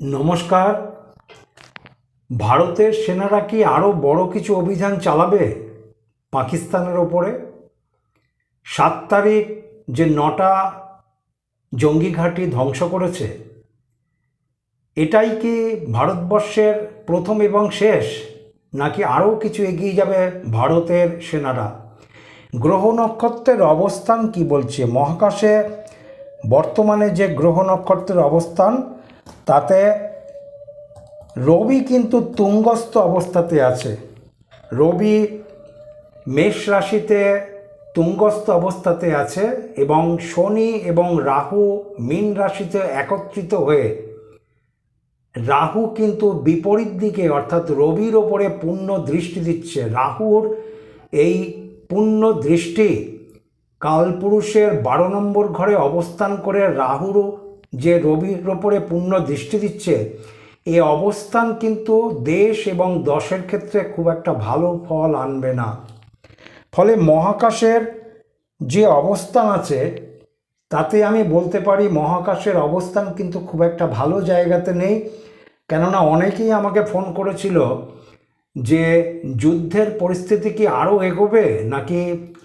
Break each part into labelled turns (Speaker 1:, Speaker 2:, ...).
Speaker 1: নমস্কার। ভারতের সেনারা কি আরও বড় কিছু অভিযান চালাবে পাকিস্তানের ওপরে? সাত তারিখ যে নটা জঙ্গি ঘাঁটি ধ্বংস করেছে, এটাই কি ভারতবর্ষের প্রথম এবং শেষ, নাকি আরও কিছু এগিয়ে যাবে ভারতের সেনারা? গ্রহ নক্ষত্রের অবস্থান কি বলছে? মহাকাশে বর্তমানে যে গ্রহ নক্ষত্রের অবস্থান তাতে রবি কিন্তু তুঙ্গস্থ অবস্থাতে আছে। রবি মেষ রাশিতে তুঙ্গস্থ অবস্থাতে আছে এবং শনি এবং রাহু মীন রাশিতে একত্রিত হয়ে রাহু কিন্তু বিপরীত দিকে, অর্থাৎ রবির ওপরে পূর্ণ দৃষ্টি দিচ্ছে। রাহুর এই পূর্ণ দৃষ্টি কালপুরুষের বারো নম্বর ঘরে অবস্থান করে রাহুরও যে রবির ওপরে পূর্ণ দৃষ্টি দিচ্ছে, এ অবস্থান কিন্তু দেশ এবং দশের ক্ষেত্রে খুব একটা ভালো ফল আনবে না। ফলে মহাকাশের যে অবস্থান আছে, তাতে আমি বলতে পারি মহাকাশের অবস্থান কিন্তু খুব একটা ভালো জায়গাতে নেই। কেননা অনেকেই আমাকে ফোন করেছিল যে যুদ্ধের পরিস্থিতি কি আরও এগোবে, নাকি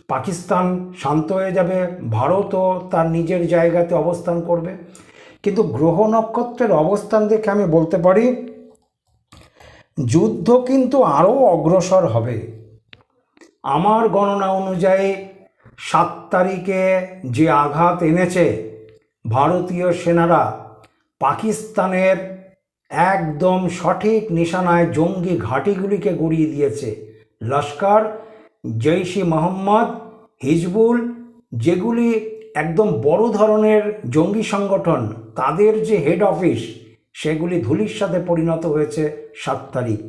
Speaker 1: পাকিস্তান শান্ত হয়ে যাবে, ভারতও তার নিজের জায়গাতে অবস্থান করবে? কিন্তু গ্রহ নক্ষত্রের অবস্থান দেখে আমি বলতে পারি, যুদ্ধ কিন্তু আরও অগ্রসর হবে। আমার গণনা অনুযায়ী সাত তারিখে যে আঘাত এনেছে ভারতীয় সেনারা, পাকিস্তানের একদম সঠিক নিশানায় জঙ্গি ঘাঁটিগুলিকে গুড়িয়ে দিয়েছে। লস্কর, জৈশ মোহাম্মদ, হিজবুল, যেগুলি একদম বড় ধরনের জঙ্গি সংগঠন, তাদের যে হেড অফিস সেগুলি ধুলির সাথে পরিণত হয়েছে সাত তারিখ।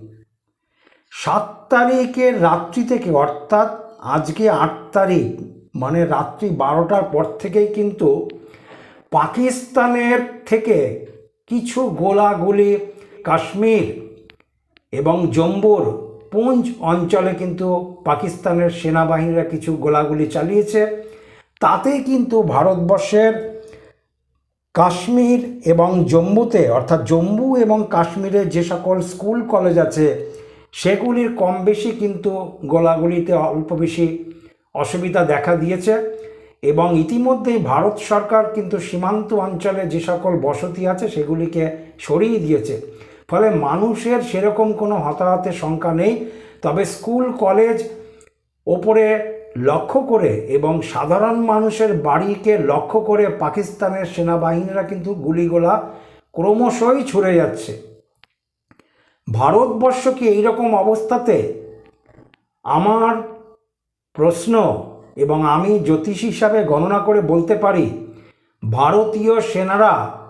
Speaker 1: সাত তারিখের রাত্রি থেকে, অর্থাৎ আজকে আট তারিখ মানে রাত্রি বারোটার পর থেকেই কিন্তু পাকিস্তানের থেকে কিছু গোলাগুলি কাশ্মীর এবং জম্বুর পুঞ্জ অঞ্চলে কিন্তু পাকিস্তানের সেনাবাহিনীরা কিছু গোলাগুলি চালিয়েছে। তাতে কিন্তু ভারতবর্ষের কাশ্মীর এবং জম্মুতে, অর্থাৎ জম্মু এবং কাশ্মীরে যে সকল স্কুল, কলেজ আছে, সেগুলির কম বেশি কিন্তু গোলাগুলিতে অল্প বেশি অসুবিধা দেখা দিয়েছে এবং ইতিমধ্যেই ভারত সরকার কিন্তু সীমান্ত অঞ্চলে যে সকল বসতি আছে, সেগুলিকে সরিয়ে দিয়েছে। ফলে মানুষের সেরকম কোনো হতাহতের সংখ্যা নেই। তবে স্কুল, কলেজ ওপরে লক্ষ্য করে এবং সাধারণ মানুষের বাড়িকে লক্ষ্য করে পাকিস্তানের সেনাবাহিনীরা কিন্তু গুলিগোলা ক্রমশই ছুড়ে যাচ্ছে। ভারতবর্ষ কি এইরকম অবস্থাতে? আমার প্রশ্ন এবং আমি জ্যোতিষ হিসাবে গণনা করে বলতে পারি, ভারতীয় সেনারা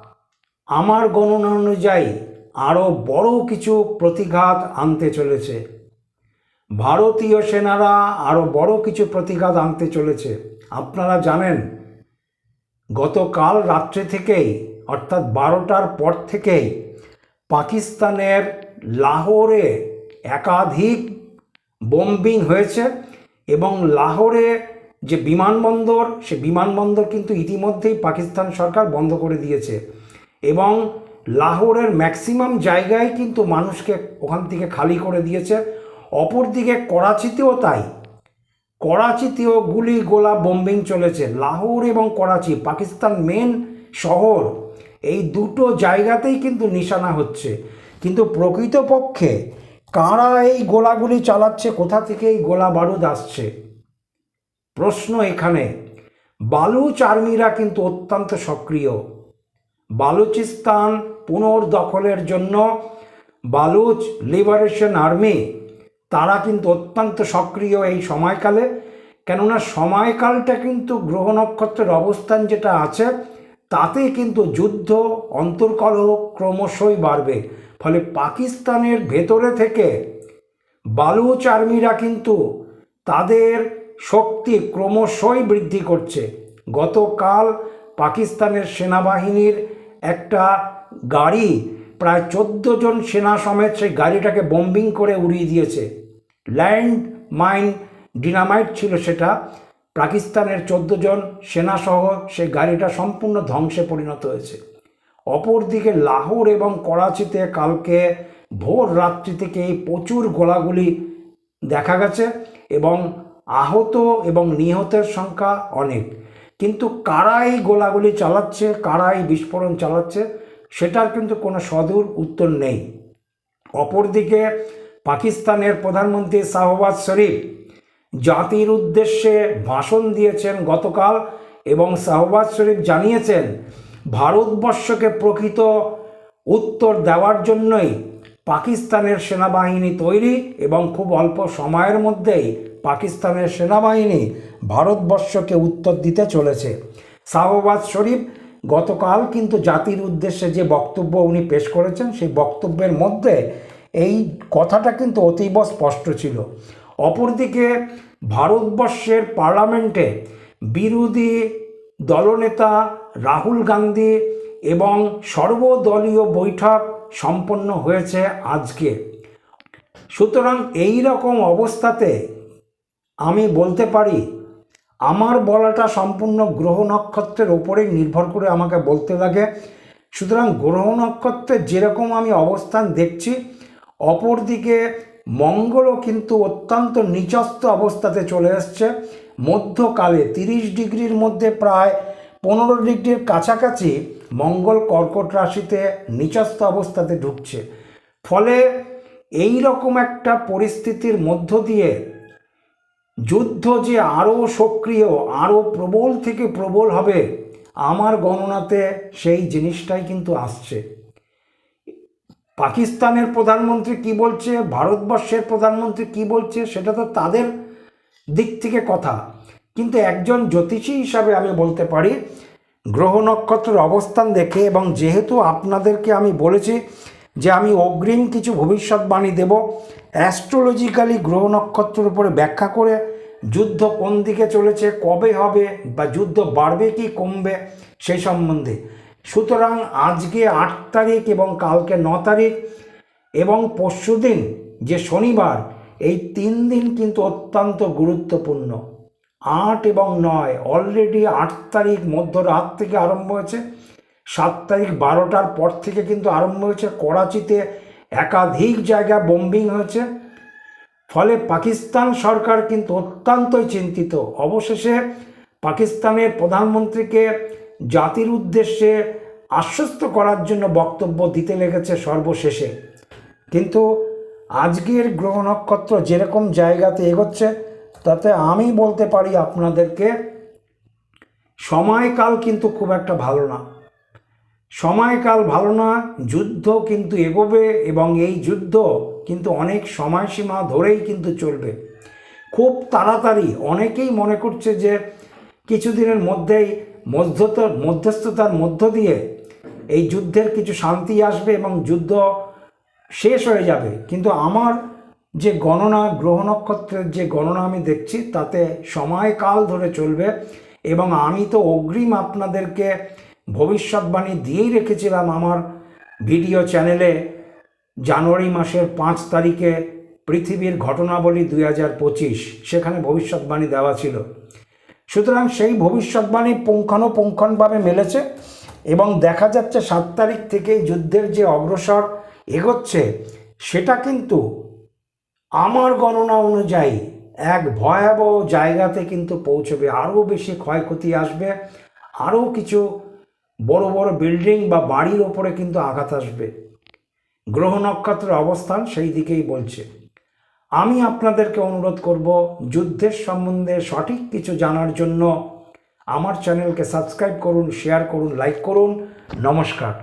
Speaker 1: আমার গণনা অনুযায়ী আরও বড় কিছু প্রতিঘাত আনতে চলেছে। ভারতীয় সেনারা আরও বড় কিছু প্রতিঘাত আনতে চলেছে। আপনারা জানেন, গতকাল রাত্রে থেকেই, অর্থাৎ বারোটার পর থেকেই, পাকিস্তানের লাহোরে একাধিক বোম্বিং হয়েছে এবং লাহোরে যে বিমানবন্দর, সে বিমানবন্দর কিন্তু ইতিমধ্যেই পাকিস্তান সরকার বন্ধ করে দিয়েছে এবং লাহোরের ম্যাক্সিমাম জায়গায় কিন্তু মানুষকে ওখান থেকে খালি করে দিয়েছে। অপরদিকে করাচিতেও তাই। করাচিতেও গুলি, গোলা বোম্বিং চলেছে। লাহোর এবং করাচি, পাকিস্তান মেন শহর। এই দুটো জায়গাতেই কিন্তু নিশানা হচ্ছে। কিন্তু প্রকৃতপক্ষে কারা এই গোলাগুলি চালাচ্ছে, কোথা থেকে এই গোলা বারুদ আসছে? প্রশ্ন এখানে। বালুচ আর্মিরা কিন্তু অত্যন্ত সক্রিয়। বালুচিস্তান পুনর্দখলের জন্য বালুচ লিবারেশন আর্মি কিন্তু অত্যন্ত সক্রিয় এই সময়কালে। কেননা সময়কালটা কিন্তু গ্রহ নক্ষত্রের অবস্থান যেটা আছে তাতে কিন্তু যুদ্ধ, অন্তর্কলহ ক্রমশই বাড়বে। ফলে পাকিস্তানের ভেতরে থেকে বালুচ আর্মিরা কিন্তু তাদের শক্তি ক্রমশই বৃদ্ধি করছে। গতকাল পাকিস্তানের সেনাবাহিনীর একটা গাড়ি, প্রায় চোদ্দ জন সেনা সমেত সেই গাড়িটাকে বম্বিং করে উড়িয়ে দিয়েছে। ল্যান্ড মাইন ডিনামাইট ছিল সেটা। পাকিস্তানের চোদ্দ জন সেনাসহ সেই গাড়িটা সম্পূর্ণ ধ্বংসে পরিণত হয়েছে। অপরদিকে লাহোর এবং করাচিতে কালকে ভোর রাত্রি থেকেই প্রচুর গোলাগুলি দেখা গেছে এবং আহত এবং নিহতের সংখ্যা অনেক। কিন্তু কারা এই গোলাগুলি চালাচ্ছে, কারা এই বিস্ফোরণ চালাচ্ছে, সেটার কিন্তু কোনো সদূর উত্তর নেই। অপরদিকে পাকিস্তানের প্রধানমন্ত্রী শাহবাজ শরীফ জাতির উদ্দেশ্যে ভাষণ দিয়েছেন গতকাল এবং শাহবাজ শরীফ জানিয়েছেন, ভারতবর্ষকে প্রকৃত উত্তর দেওয়ার জন্যই পাকিস্তানের সেনাবাহিনী তৈরি এবং খুব অল্প সময়ের মধ্যেই পাকিস্তানের সেনাবাহিনী ভারতবর্ষকে উত্তর দিতে চলেছে। শাহবাজ শরীফ গতকাল কিন্তু জাতির উদ্দেশ্যে যে বক্তব্য উনি পেশ করেছেন, সেই বক্তব্যের মধ্যে এই কথাটা কিন্তু অতীব স্পষ্ট ছিল। অপরদিকে ভারতবর্ষের পার্লামেন্টে বিরোধী দলনেতা রাহুল গান্ধী এবং সর্বদলীয় বৈঠক সম্পন্ন হয়েছে আজকে। সুতরাং এই রকম অবস্থাতে আমি বলতে পারি, আমার বলাটা সম্পূর্ণ গ্রহ নক্ষত্রের ওপরেই নির্ভর করে আমাকে বলতে লাগে। সুতরাং গ্রহ নক্ষত্রের যেরকম আমি অবস্থান দেখছি অপরদিকে মঙ্গলও কিন্তু অত্যন্ত নিচস্থ অবস্থাতে চলে এসছে মধ্যকালে তিরিশ ডিগ্রির মধ্যে প্রায় পনেরো ডিগ্রির কাছাকাছি মঙ্গল কর্কট রাশিতে নিচস্থ অবস্থাতে ঢুকছে। ফলে এই রকম একটা পরিস্থিতির মধ্য দিয়ে যুদ্ধ যে আরও সক্রিয়, আরও প্রবল থেকে প্রবল হবে, আমার গণনাতে সেই জিনিসটাই কিন্তু আসছে। পাকিস্তানের প্রধানমন্ত্রী কি বলছে? ভারতবর্ষের প্রধানমন্ত্রী কি বলছে? সেটা তো তাদের দিক থেকে কথা। কিন্তু একজন জ্যোতিষী হিসাবে আমি বলতে পারি, গ্রহ নক্ষত্রের অবস্থান দেখে এবং যেহেতু আপনাদেরকে আমি বলেছি যে আমি অগ্রিম কিছু ভবিষ্যৎবাণী দেব অ্যাস্ট্রোলজিক্যালি গ্রহ নক্ষত্রের উপরে ব্যাখ্যা করে যুদ্ধ কোন দিকে চলেছে, কবে হবে বা যুদ্ধ বাড়বে কি কমবে সেই সম্বন্ধে। সুতরাং আজকে আট তারিখ এবং কালকে ন তারিখ এবং পরশুদিন যে শনিবার, এই তিন দিন কিন্তু অত্যন্ত গুরুত্বপূর্ণ। আট এবং নয় অলরেডি আট তারিখ মধ্যরাত থেকে আরম্ভ হয়েছে, সাত তারিখ বারোটার পর থেকে কিন্তু আরম্ভ হয়েছে। করাচিতে একাধিক জায়গা বোম্বিং হয়েছে। ফলে পাকিস্তান সরকার কিন্তু অত্যন্তই চিন্তিত। অবশেষে পাকিস্তানের প্রধানমন্ত্রীকে জাতির উদ্দেশ্যে আশ্বস্ত করার জন্য বক্তব্য দিতে লেগেছে সর্বশেষে। কিন্তু আজকের গ্রহ নক্ষত্র যেরকম জায়গাতে এগোচ্ছে, তাতে আমি বলতে পারি আপনাদেরকে, সময়কাল কিন্তু খুব একটা ভালো না। সময়কাল ভালো না, যুদ্ধ কিন্তু এগোবে এবং এই যুদ্ধ কিন্তু অনেক সময়সীমা ধরেই কিন্তু চলবে। খুব তাড়াতাড়ি, অনেকেই মনে করছে যে কিছুদিনের মধ্যেই মধ্যতার মধ্যস্থতার মধ্য দিয়ে এই যুদ্ধের কিছু শান্তি আসবে এবং যুদ্ধ শেষ হয়ে যাবে। কিন্তু আমার যে গণনা গ্রহ নক্ষত্রের যে গণনা আমি দেখছি, তাতে সময়কাল ধরে চলবে এবং আমি তো অগ্রিম আপনাদেরকে ভবিষ্যৎবাণী দিয়েই রেখেছিলাম আমার ভিডিও চ্যানেলে জানুয়ারি মাসের পাঁচ তারিখে পৃথিবীর ঘটনাবলী দুই হাজার পঁচিশ, সেখানে ভবিষ্যৎবাণী দেওয়া ছিল। সুতরাং সেই ভবিষ্যৎবাণী পুঙ্খানুপুঙ্খনভাবে মেলেছে এবং দেখা যাচ্ছে সাত তারিখ থেকে যুদ্ধের যে অগ্রসর এগোচ্ছে, সেটা কিন্তু আমার গণনা অনুযায়ী এক ভয়াবহ জায়গাতে কিন্তু পৌঁছবে। আরও বেশি ক্ষয়ক্ষতি আসবে, আরও কিছু বড় বড় বিল্ডিং বা বাড়ির ওপরে কিন্তু আঘাত আসবে। গ্রহ নক্ষত্রের অবস্থান সেই দিকেই বলছে। আমি আপনাদেরকে অনুরোধ করব যুদ্ধের সম্বন্ধে সঠিক কিছু জানার জন্য আমার চ্যানেলকে সাবস্ক্রাইব করুন শেয়ার করুন লাইক করুন। নমস্কার।